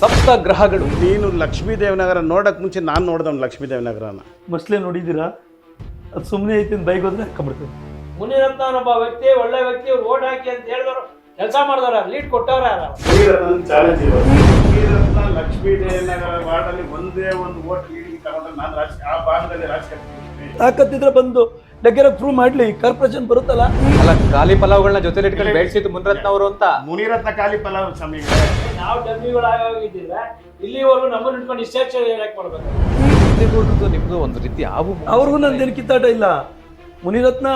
ಸಪ್ತ ಗ್ರಹಗಳು. ನೀನು ಲಕ್ಷ್ಮೀ ದೇವನಗರ ನೋಡಕ್ ಮುಂಚೆ ನಾನು ನೋಡ್ದವ್ನು ಲಕ್ಷ್ಮೀ ದೇವನಗರನ ಮಸ್ಲೆ ನೋಡಿದ್ದೀರಾ? ಅದು ಸುಮ್ಮನೆ ಐತಿ ಅಂತ ಬೈಕ್ ಹೋದ್ರೆ ಹಾಕೊಂಡ್ಬಿಡ್ತೇವೆ ಮುನಿರತ್ನ ಒಬ್ಬ ವ್ಯಕ್ತಿ ಒಳ್ಳೆ ವ್ಯಕ್ತಿ ಓಟ್ ಹಾಕಿ ಅಂತ ಹೇಳಿದವರು ಕೆಲಸ ಮಾಡಿದವ್ರ ಲೀಡ್ ಕೊಟ್ಟವ್ರ ಲಕ್ಷ್ಮೀ ದೇವನಗರ ವಾರ್ಡಲ್ಲಿ ಒಂದೇ ಒಂದು ಓಟ್ ಲೀಡಿಂಗ್ ತಗೊಂಡ್ರೆ ನಾನು ರಾಜ ಆ ಭಾಗದಲ್ಲಿ ರಾಜಕೀಯ ತಾಕತ್ತಿದ್ರೆ ಬಂದು ಡಗ್ಗೆರ ಪ್ರೂವ್ ಮಾಡ್ಲಿ ಕಾರ್ಪೊರೇಷನ್ ಬರುತ್ತಲ್ಲ? ಅಲ್ಲ ಖಾಲಿ ಪಲಾವ್ಗಳನ್ನ ಜೊತೆಲಿ ಇಟ್ಕೊಂಡು ಬೆಳೆಸಿದ್ದು ಮುನಿರತ್ನ ಅವರು ಅಂತ. ಮುನಿರತ್ನ ಖಾಲಿ ಪಲಾವ್ ಸ್ವಾಮಿ. ನಾವು ಡಬ್ಬಿಗಳು ಇದ್ದೀವಿ ಇಲ್ಲಿವರೆಗೂ ನಮ್ಮನ್ನ ಇಟ್ಕೊಂಡು ಇಷ್ಟೇ ಮಾಡ್ಬೇಕು? ನಿಮ್ದು ಒಂದು ರೀತಿ ಆವು ಅವ್ರಿಗೂ ನಂದೇನು ಕಿತ್ತಾಟ ಇಲ್ಲ. ಮುನಿರತ್ನ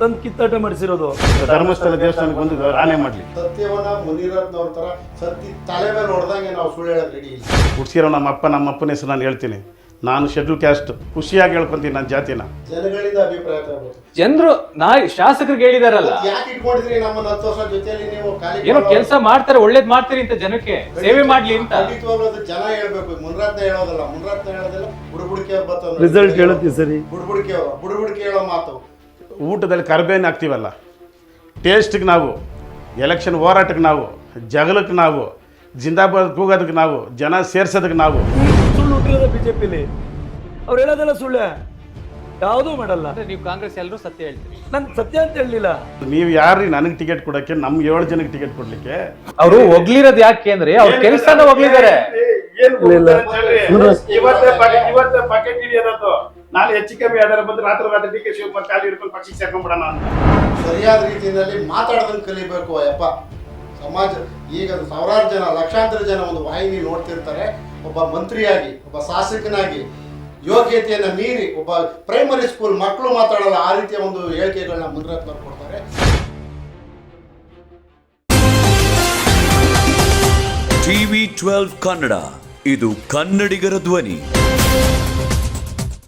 ತಂದು ಕಿತ್ತಾಟ ಮಾಡಿಸಿರೋದು. ಧರ್ಮಸ್ಥಳ ದೇವಸ್ಥಾನಕ್ಕೆ ಬಂದು ರಾಣೆ ಮಾಡ್ಲಿ. ಸತ್ಯವನ್ನ ಮುನಿರತ್ನವ್ರ ತರ ಸತ್ಯ ತಲೆ ಮೇಲೆ ಹೊಡೆದಂಗೆ ನಾವು ಸುಳ್ಳು ಹೇಳಕ್ ರೆಡಿ ಇಲ್ಲ. ಹುಡ್ಸಿರೋ ನಮ್ಮ ಅಪ್ಪ ನಮ್ಮ ಅಪ್ಪನ ಹೆಸರು ನಾನು ಹೇಳ್ತೀನಿ. ನಾನು ಶೆಡ್ಯೂಲ್ ಕ್ಯಾಸ್ಟ್ ಖುಷಿಯಾಗಿ ಹೇಳ್ಕೊಂತೀನಿ ನನ್ನ ಜಾತಿನ. ಜನಗಳಿಂದ ಅಭಿಪ್ರಾಯ ತಗೋಬೇಕು ಜನರು ನಾ ಶಾಸಕರಿಗೆ ಹೇಳಿದಾರಲ್ಲ. ಯಾಕೆ ಇಟ್ಕೊಂಡಿದ್ರಿ ನಮ್ಮನ್ನ ಹತ್ತು ವರ್ಷ ಜೊತೆಯಲ್ಲಿ ನೀವು ಖಾಲಿ ಏನೋ ಕೆಲಸ ಮಾಡ್ತಾರೆ ಒಳ್ಳೇದ್ ಮಾಡ್ತೀರಿ ಅಂತ ಜನಕ್ಕೆ ಸೇವೆ ಮಾಡ್ಲಿ ಅಂತ. ಖಂಡಿತವಾಗ್ಲೂ ಅದು ಜನ ಹೇಳ್ಬೇಕು. ಮುನ್ರತ್ನ ಹೇಳೋದಲ್ಲ ಮುನ್ರತ್ನ ಹೇಳೋದಿಲ್ಲ ಬುಡ್ಬುಡಿಕೆ ಅವ್ರು ರಿಸಲ್ಟ್ ಹೇಳುತ್ತೀವಿ ಸರಿ. ಬುಡ್ಬುಡಿಕೆ ಅವರು ಬುಡ್ಬುಡಿಕೆ ಹೇಳೋ ಮಾತು. ಊಟದಲ್ಲಿ ಕರ್ಬೇನ್ ಹಾಕ್ತೀವಲ್ಲ? ಟೇಸ್ಟಿಗೆ ನಾವು ಎಲೆಕ್ಷನ್ ಹೋರಾಟಕ್ಕೆ ನಾವು ಜಗಳಕ್ಕೆ ನಾವು ಜಿಂದಾಬಾದ್ ಕೂಗೋದಕ್ಕೆ ನಾವು ಜನ ಸೇರ್ಸೋದಕ್ಕೆ ನಾವು. ಸುಳ್ಳು ಹುಟ್ಟಿರೋದು ಬಿಜೆಪಿಲಿ. ಅವ್ರು ಹೇಳೋದೆಲ್ಲ ಸುಳ್ಳೆ. ಯಾವುದೂ ಮಾಡಲ್ಲ. ಅಂದ್ರೆ ನೀವು ಕಾಂಗ್ರೆಸ್ ಎಲ್ಲರೂ ಸತ್ಯ ಹೇಳ್ತೀರಿ. ನಾನು ಸತ್ಯ ಅಂತ ಹೇಳಲಿಲ್ಲ. ನೀವ್ ಯಾರ್ರಿ ನನಗೆ ಟಿಕೆಟ್ ಕೊಡಕ್ಕೆ? ನಮ್ಗೆ ಏಳು ಜನಕ್ಕೆ ಟಿಕೆಟ್ ಕೊಡ್ಲಿಕ್ಕೆ? ಅವರು ಒಗ್ಲಿರೋದು ಯಾಕೆ ಅಂದ್ರೆ ಅವ್ರ ಕೆಲಸನ ಒಗ್ಲಿದ್ದಾರೆ. ಇವತ್ತೇ ಬಕೆಟ್ ಹಿಡಿಯೋದು ನಾಳೆ ಹೆಚ್ಚು ಕಮ್ಮಿ ಯಾವ್ದಾರ ಬಂದ್ರೆ ರಾತ್ರಿ ರಾತ್ರಿ ಡಿ ಕೆ ಶಿವಕುಮಾರ್ ಖಾಲಿ ಹಿಡ್ಕೊಂಡು ಪಕ್ಷಕ್ಕೆ ಸೇರ್ಕೊಂಡ್ಬಿಡೋಣ ಅಂತ. ಸರಿಯಾದ ರೀತಿಯಲ್ಲಿ ಮಾತಾಡೋದನ್ನ ಕಲಿಬೇಕು ಯಪ್ಪ ಸಮಾಜ, ಈಗ ಸಾವಿರಾರು ಜನ, ಲಕ್ಷಾಂತರ ಜನ ಒಂದು ವಾಹಿನಿ ನೋಡ್ತಿರ್ತಾರೆ. ಒಬ್ಬ ಮಂತ್ರಿಯಾಗಿ, ಒಬ್ಬ ಶಾಸಕನಾಗಿ, ಯೋಗ್ಯತೆಯನ್ನು ಮೀರಿ, ಒಬ್ಬ ಪ್ರೈಮರಿ ಸ್ಕೂಲ್ ಮಕ್ಕಳು ಮಾತಾಡಲ್ಲ, ಆ ರೀತಿಯ ಒಂದು ಹೇಳಿಕೆಗಳನ್ನ ಮುನ್ರತ್ನವ್ರು ಕೊಡ್ತಾರೆ. ಟಿವಿ ಟ್ವೆಲ್ವ್ ಕನ್ನಡ, ಇದು ಕನ್ನಡಿಗರ ಧ್ವನಿ.